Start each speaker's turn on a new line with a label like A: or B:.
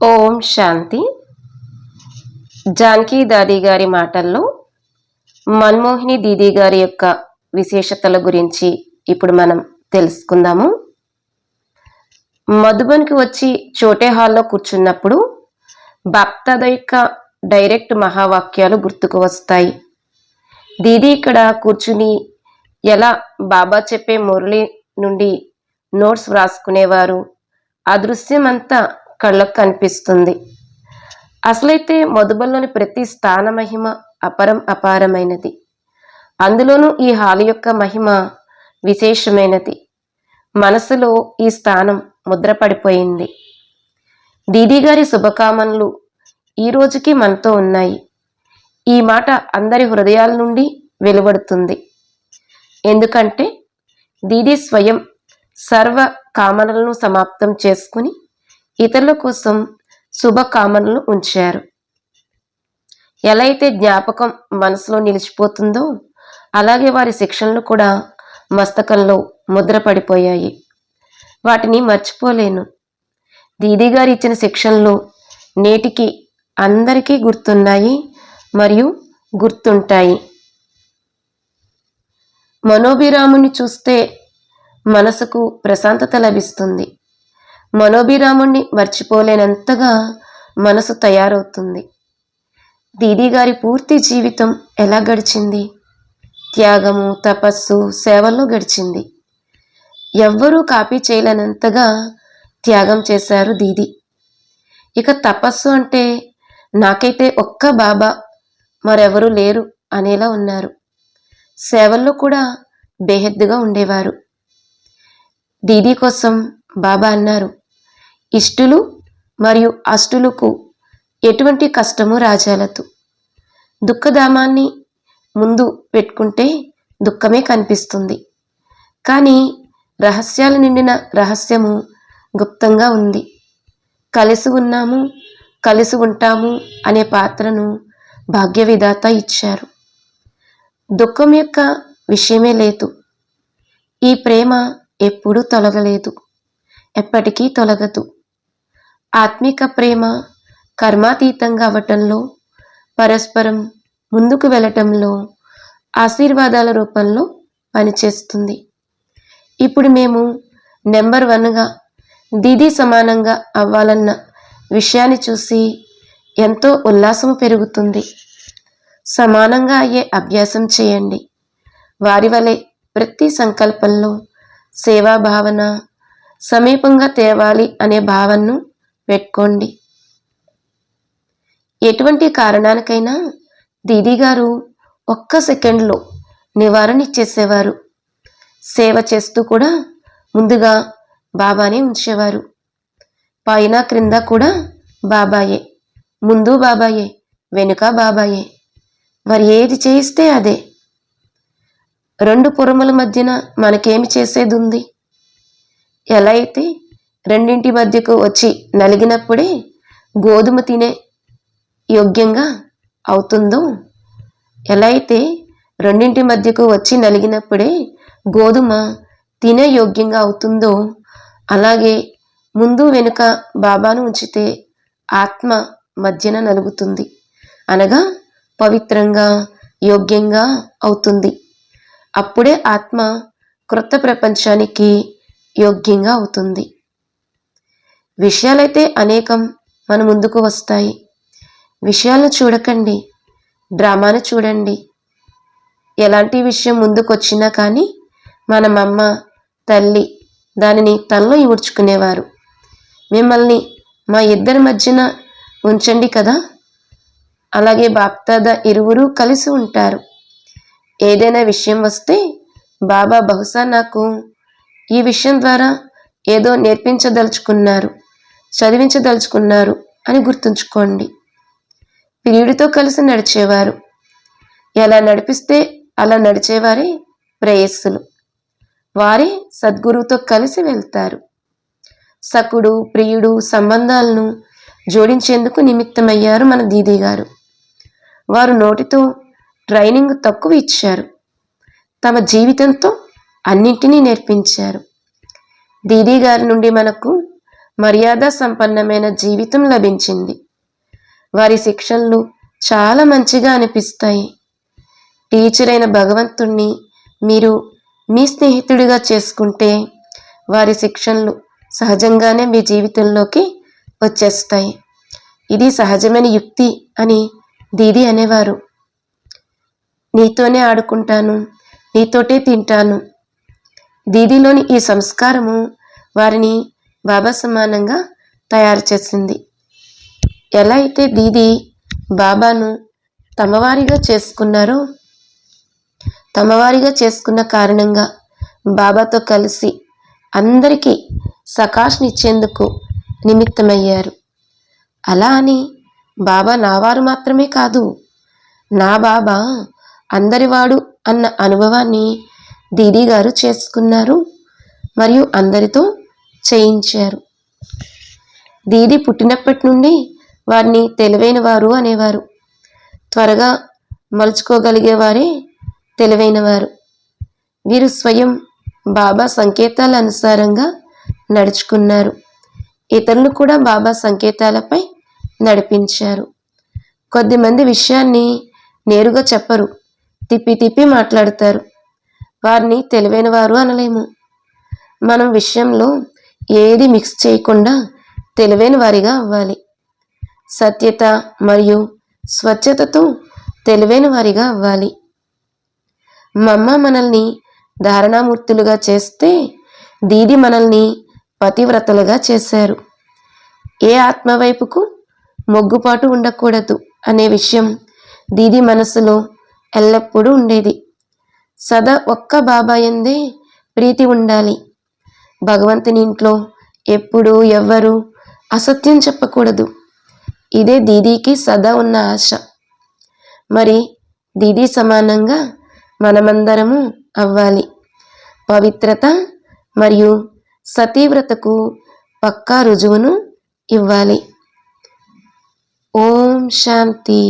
A: ఓం శాంతి. జానకి దాది గారి మాటల్లో మన్మోహిని దీదీ గారి యొక్క విశేషతల గురించి ఇప్పుడు మనం తెలుసుకుందాము. మధుబన్కి వచ్చి చోటే హాల్లో కూర్చున్నప్పుడు భక్తద యొక్క డైరెక్ట్ మహావాక్యాలు గుర్తుకు వస్తాయి. దీదీ ఇక్కడ కూర్చుని ఎలా బాబా చెప్పే మురళి నుండి నోట్స్ వ్రాసుకునేవారు? ఆ అంతా కళ్ళకు కనిపిస్తుంది. అసలైతే మధుబల్లోని ప్రతి స్థాన మహిమ అపరం అపారమైనది. అందులోనూ ఈ హాల్ యొక్క మహిమ విశేషమైనది. మనసులో ఈ స్థానం ముద్రపడిపోయింది. దీదీ గారి శుభకామనలు ఈ రోజుకి మనతో ఉన్నాయి. ఈ మాట అందరి హృదయాల నుండి వెలువడుతుంది. ఎందుకంటే దీదీ స్వయం సర్వ కామనలను సమాప్తం చేసుకుని ఇతరుల కోసం శుభకామనలు ఉంచారు. ఎలా అయితే జ్ఞాపకం మనసులో నిలిచిపోతుందో అలాగే వారి శిక్షణలు కూడా మస్తకంలో ముద్రపడిపోయాయి. వాటిని మర్చిపోలేను. దీదీ గారు ఇచ్చిన శిక్షణలు నేటికి అందరికీ గుర్తున్నాయి మరియు గుర్తుంటాయి. మనోభిరాముని చూస్తే మనసుకు ప్రశాంతత లభిస్తుంది. మనోభిరాముణ్ణి మర్చిపోలేనంతగా మనసు తయారవుతుంది. దీదీ గారి పూర్తి జీవితం ఎలా గడిచింది? త్యాగము తపస్సు సేవల్లో గడిచింది. ఎవ్వరూ కాపీ చేయలేనంతగా త్యాగం చేశారు దీది. ఇక తపస్సు అంటే నాకైతే ఒక్క బాబా మరెవరూ లేరు అనేలా ఉన్నారు. సేవల్లో కూడా బేహద్దుగా ఉండేవారు. దీదీ కోసం బాబా అన్నారు. ఇష్టులు మరియు అష్టులకు ఎటువంటి కష్టము రాజాలదు. దుఃఖధామాన్ని ముందు పెట్టుకుంటే దుఃఖమే కనిపిస్తుంది. కానీ రహస్యాలు నిండిన రహస్యము గుప్తంగా ఉంది. కలిసి ఉన్నాము కలిసి ఉంటాము అనే పాత్రను భాగ్య విధాత ఇచ్చారు. దుఃఖం యొక్క విషయమే లేదు. ఈ ప్రేమ ఎప్పుడూ తొలగలేదు. ఎప్పటికీ తొలగదు. ఆత్మిక ప్రేమ కర్మాతీతంగా అవటంలో పరస్పరం ముందుకు వెళ్ళటంలో ఆశీర్వాదాల రూపంలో పనిచేస్తుంది. ఇప్పుడు మేము నెంబర్ వన్గా దీదీ సమానంగా అవ్వాలన్న విషయాన్ని చూసి ఎంతో ఉల్లాసం పెరుగుతుంది. సమానంగా అయ్యే అభ్యాసం చేయండి. వారి వలె ప్రతి సంకల్పంలో సేవా భావన సమీపంగా తేవాలి అనే భావనను పెట్టుకోండి. ఎటువంటి కారణానికైనా దీదీ గారు ఒక్క సెకండ్లో నివారణ ఇచ్చేసేవారు. సేవ చేస్తూ కూడా ముందుగా బాబానే ఉంచేవారు. పైన క్రింద కూడా బాబాయే ముందు బాబాయే వెనుక బాబాయే. మరి ఏది చేయిస్తే అదే. రెండు పురముల మధ్యన మనకేమి చేసేది ఉంది ఎలా అయితే రెండింటి మధ్యకు వచ్చి నలిగినప్పుడే గోధుమ తినే యోగ్యంగా అవుతుందో? ఎలా అయితే రెండింటి మధ్యకు వచ్చి నలిగినప్పుడే గోధుమ తినే యోగ్యంగా అవుతుందో అలాగే ముందు వెనుక బాబాను ఉంచితే ఆత్మ మధ్యన నలుగుతుంది. అనగా పవిత్రంగా యోగ్యంగా అవుతుంది. అప్పుడే ఆత్మ క్రొత్త ప్రపంచానికి యోగ్యంగా అవుతుంది. విషయాలైతే అనేకం మన ముందుకు వస్తాయి. విషయాలను చూడకండి. డ్రామాను చూడండి. ఎలాంటి విషయం ముందుకు వచ్చినా కానీ మన మమ్మ తల్లి దానిని తనలో ఇముడ్చుకునేవారు మిమ్మల్ని మా ఇద్దరి మధ్యన ఉంచండి కదా? అలాగే బాప్తాద ఇరువురు కలిసి ఉంటారు. ఏదైనా విషయం వస్తే బాబా బహుశా నాకు ఈ విషయం ద్వారా ఏదో నేర్పించదలుచుకున్నారు. చదివించదలుచుకున్నారు అని గుర్తుంచుకోండి. ప్రియుడితో కలిసి నడిచేవారు. ఎలా నడిపిస్తే అలా నడిచేవారే ప్రేయస్సులు వారే సద్గురువుతో కలిసి వెళ్తారు. సకుడు ప్రియుడు సంబంధాలను జోడించేందుకు నిమిత్తమయ్యారు మన దీదీ గారు. వారు నోటితో ట్రైనింగ్ తక్కువ ఇచ్చారు. తమ జీవితంతో అన్నింటినీ నేర్పించారు. దీదీ గారి నుండి మనకు మర్యాద సంపన్నమైన జీవితం లభించింది. వారి శిక్షణలు చాలా మంచిగా అనిపిస్తాయి. టీచర్ అయిన భగవంతుణ్ణి మీరు మీ స్నేహితుడిగా చేసుకుంటే వారి శిక్షణలు సహజంగానే మీ జీవితంలోకి వచ్చేస్తాయి. ఇది సహజమైన యుక్తి అని దీది అనేవారు. నీతోనే ఆడుకుంటాను నీతోటే తింటాను. దీదిలోని ఈ సంస్కారము వారిని బాబా సమానంగా తయారు చేసింది. ఎలా అయితే దీది బాబాను తమవారిగా చేసుకున్నారో తమవారిగా చేసుకున్న కారణంగా బాబాతో కలిసి అందరికీ సకాష్నిచ్చేందుకు నిమిత్తమయ్యారు. అలా అని బాబా నావారు మాత్రమే కాదు నా బాబా అందరివాడు అన్న అనుభవాన్ని దీదీ గారు చేసుకున్నారు. మరియు అందరితో చేయించారు. దీది పుట్టినప్పటి నుండి వారిని తెలివైన వారు అనేవారు. త్వరగా మలుచుకోగలిగేవారే తెలివైనవారు. వీరు స్వయం బాబా సంకేతాల అనుసారంగా నడుచుకున్నారు. ఇతరులు కూడా బాబా సంకేతాలపై నడిపించారు. కొద్దిమంది విషయాన్ని నేరుగా చెప్పరు. తిప్పి తిప్పి మాట్లాడతారు. వారిని తెలివైన వారు అనలేము. మనం విషయంలో ఏది మిక్స్ చేయకుండా తెలివైన వారిగా అవ్వాలి. సత్యత మరియు స్వచ్ఛతతో తెలివైన వారిగా అవ్వాలి. మమ్మ మనల్ని ధారణామూర్తులుగా చేస్తే దీది మనల్ని పతివ్రతలుగా చేశారు. ఏ ఆత్మ వైపుకు మొగ్గుపాటు ఉండకూడదు అనే విషయం దీది మనసులో ఎల్లప్పుడూ ఉండేది. సదా ఒక్క బాబాయందే ప్రీతి ఉండాలి. భగవంతుని ఇంట్లో ఎప్పుడు ఎవ్వరు అసత్యం చెప్పకూడదు. ఇదే దీదీకి సదా ఉన్న ఆశ. మరి దీదీ సమానంగా మనమందరము అవ్వాలి. పవిత్రత మరియు సతీవ్రతకు పక్కా రుజువును ఇవ్వాలి. ఓం శాంతి.